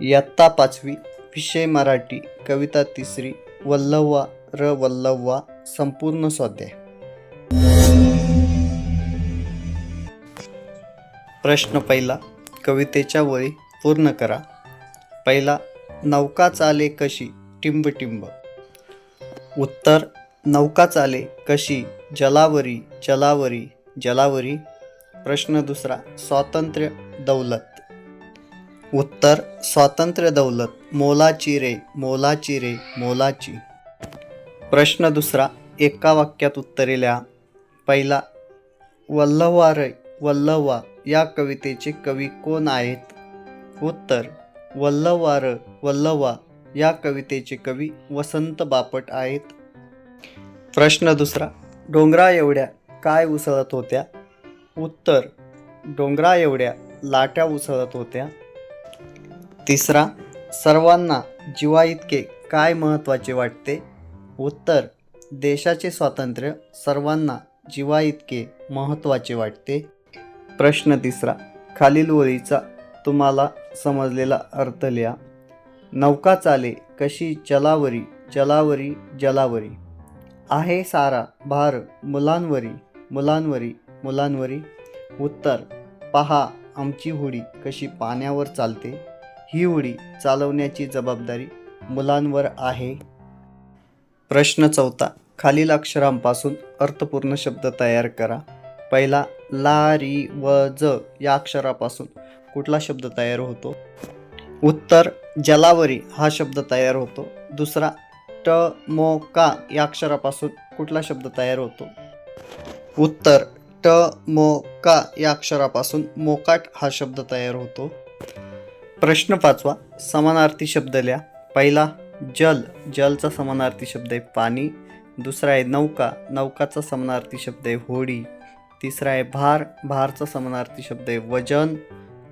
इयत्ता पाचवी विषय मराठी कविता तिसरी वल्लवा र वल्लवा संपूर्ण स्वाध्याय. प्रश्न पहिला कवितेच्या वळी पूर्ण करा. पहिला नौका चाले कशी? टिंब टिंब उत्तर नौका चाले कशी? जलावरी जलावरी जलावरी. प्रश्न दुसरा स्वातंत्र्य दौलत. उत्तर स्वातंत्र्य दौलत मोलाची रे मोलाची रे मोलाची. प्रश्न दुसरा एका वाक्यात उत्तरे लिहा पहिला वल्लवा रे वल्लवा या कवितेचे कवी कोण आहेत? उत्तर वल्लवा र वल्लवा या कवितेचे कवी वसंत बापट आहेत. प्रश्न दुसरा डोंगरा एवढ्या काय उसळत होत्या? उत्तर डोंगरा एवढ्या लाट्या उसळत होत्या. तिसरा सर्वांना जीवा इतके काय महत्त्वाचे वाटते? उत्तर देशाचे स्वातंत्र्य सर्वांना जीवा इतके महत्त्वाचे वाटते. प्रश्न तिसरा खालील ओळीचा तुम्हाला समजलेला अर्थ लिहा. नौका चाले कशी जलावरी जलावरी जलावरी. आहे सारा भार मुलांवरी मुलांवरी मुलांवरी. उत्तर पहा आमची होडी कशी पाण्यावर चालते. ही उडी चालवण्याची जबाबदारी मुलांवर आहे. प्रश्न चौथा खालील अक्षरांपासून अर्थपूर्ण शब्द तयार करा. पहिला ला री व ज या अक्षरापासून कुठला शब्द तयार होतो? उत्तर जलावरी हा शब्द तयार होतो. दुसरा ट मो का या अक्षरापासून कुठला शब्द तयार होतो? उत्तर ट मो का या अक्षरापासून मोकाट हा शब्द तयार होतो. प्रश्न पाचवा. समानार्थी शब्द लिहा. पहिला जल. जलचा समानार्थी शब्द आहे पाणी. दुसरा आहे नौका. नौकाचा समानार्थी शब्द आहे होडी. तिसरा आहे भार. भारचा समानार्थी शब्द आहे वजन.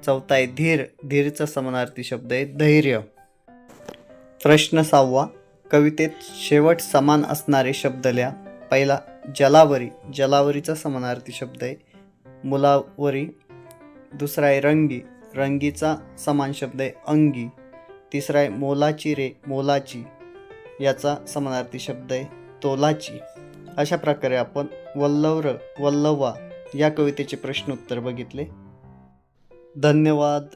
चौथा आहे धीर. धीरचा समानार्थी शब्द आहे धैर्य. प्रश्न सहावा. कवितेत शेवट समान असणारे शब्द लिहा. पहिला जलावरी. जलावरीचा समानार्थी शब्द आहे मुलावरी. दुसरा आहे रंगी. रंगीचा समान शब्द आहे अंगी. तिसरा आहे मोलाची रे मोलाची. याचा समानार्थी शब्द आहे तोलाची. अशा प्रकारे आपण वल्लवर वल्लवा या कवितेचे प्रश्न उत्तर बघितले. धन्यवाद.